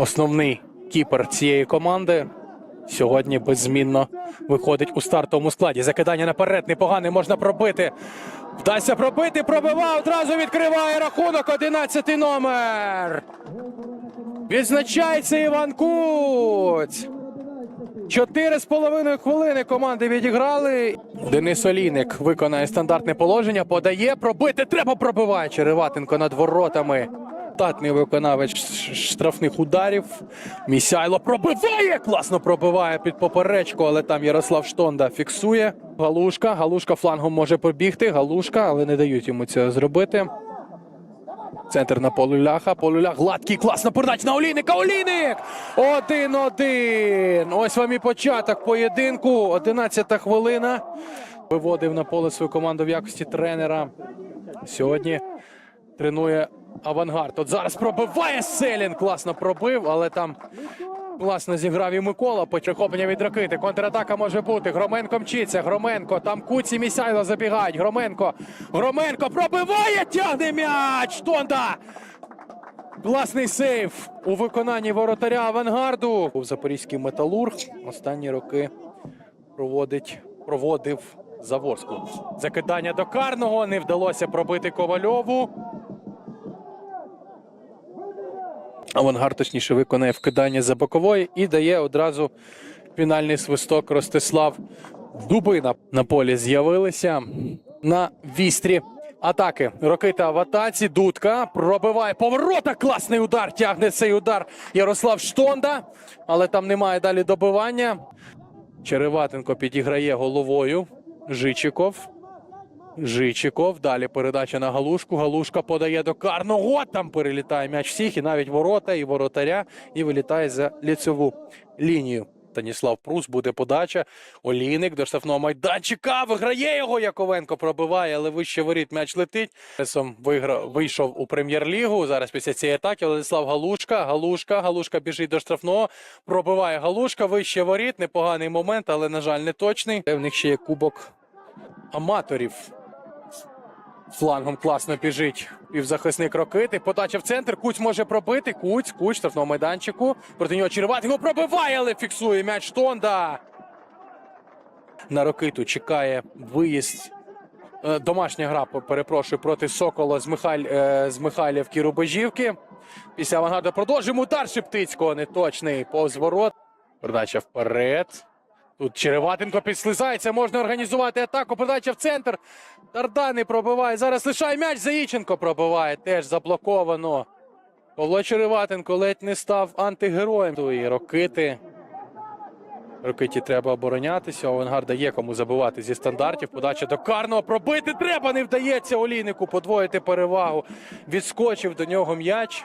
основний кіпер цієї команди. Сьогодні беззмінно виходить у стартовому складі. Закидання наперед непогане можна пробити. Вдасться пробити, пробиває, одразу відкриває рахунок. 11 номер. Відзначається Іван Куць. Чотири з половиною хвилини команди відіграли. Денис Олійник виконає стандартне положення, подає, пробити треба пробиває. Череватенко над воротами. Татний виконавець штрафних ударів. Місяйло пробиває! Класно пробиває під поперечку, але там Ярослав Штонда фіксує. Галушка. Галушка флангом може побігти. Галушка, але не дають йому цього зробити. Центр на Полуляха. Полулях гладкий, класна передача на Олійника. Олійник! Один-один. Ось вам і початок поєдинку. Одинадцята хвилина. Виводив на поле свою команду в якості тренера. Сьогодні тренує авангард. От зараз пробиває Селін. Класно пробив, але там класно зіграв і Микола. Перехоплення від ракети. Контратака може бути. Громенко мчиться. Громенко. Там Куці Місяйло забігають. Громенко. Громенко пробиває. Тягне м'яч. Тонда. Класний сейв у виконанні воротаря авангарду. Був запорізький металург. Останні роки проводить, проводив Заворську. Закидання до карного не вдалося пробити Ковальову. Авангард точніше виконає вкидання за бокової і дає одразу фінальний свисток Ростислав Дубина. На полі з'явилися на вістрі. Атаки Рокита в атаці. Дудка пробиває поворота. Класний удар. Тягне цей удар Ярослав Штонда, але там немає далі добивання. Череватенко підіграє головою. Жичиков. Жичиков. Далі передача на Галушку. Галушка подає до карного. Там перелітає м'яч всіх, і навіть ворота, і воротаря, і вилітає за ліцеву лінію. Станіслав Прус буде подача. Олійник до штрафного майданчика. Виграє його. Яковенко пробиває, але вище воріт м'яч летить. Пресом виграв, вийшов у прем'єр-лігу. Зараз після цієї атаки Владислав Галушка. Галушка. Галушка біжить до штрафного. Пробиває Галушка. Вище воріт. Непоганий момент, але, на жаль, не точний. В них ще є кубок аматорів. Флангом класно біжить півзахисник Рокити. Подача в центр. Куць може пробити. Куць, Куць, штрафного майданчику. Проти нього Черватий. Його пробиває, але фіксує м'яч Тонда. На Рокиту чекає виїзд. Е, Домашня гра, перепрошую, проти Сокола з, Михайль, е, з Михайлівки Рубежівки. Після авангарда продовжуємо удар Шептицького. Неточний повз ворот. Передача вперед. Тут Череватенко підслизається, можна організувати атаку. Передача в центр. Дардани пробиває. Зараз лишає м'яч. Заїченко пробиває. Теж заблоковано. Павло Череватенко ледь не став антигероєм. І Рокити. Рокиті треба оборонятися. У Авангарда є кому забивати зі стандартів. Подача до карного. Пробити треба. Не вдається Олійнику подвоїти перевагу. Відскочив до нього м'яч.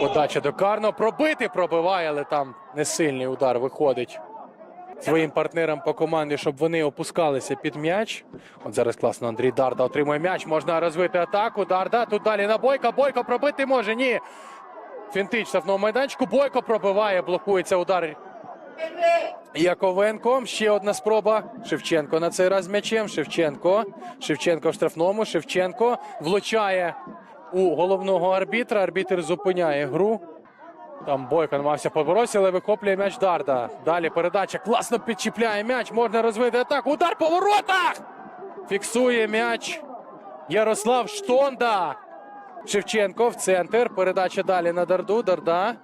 Подача до карного. Пробити пробиває, але там не сильний удар виходить своїм партнерам по команді, щоб вони опускалися під м'яч. От зараз класно Андрій Дарда отримує м'яч. Можна розвити атаку. Дарда тут далі на Бойка. Бойко пробити може. Ні. Фінтич штрафного майданчику. Бойко пробиває, блокується удар. Яковенко. Ще одна спроба. Шевченко на цей раз м'ячем. Шевченко. Шевченко в штрафному. Шевченко влучає у головного арбітра. Арбітр зупиняє гру. Там Бойко намагався поборотися, але вихоплює м'яч Дарда. Далі передача класно підчіпляє м'яч. Можна розвити атаку. Удар по воротах! Фіксує м'яч Ярослав Штонда. Шевченко в центр. Передача далі на Дарду. Дарда.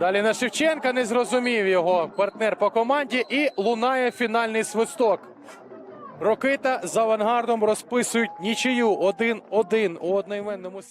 Далі на Шевченка. Не зрозумів його партнер по команді. І лунає фінальний свисток. Рокита з авангардом розписують нічию 1-1 у одноіменному.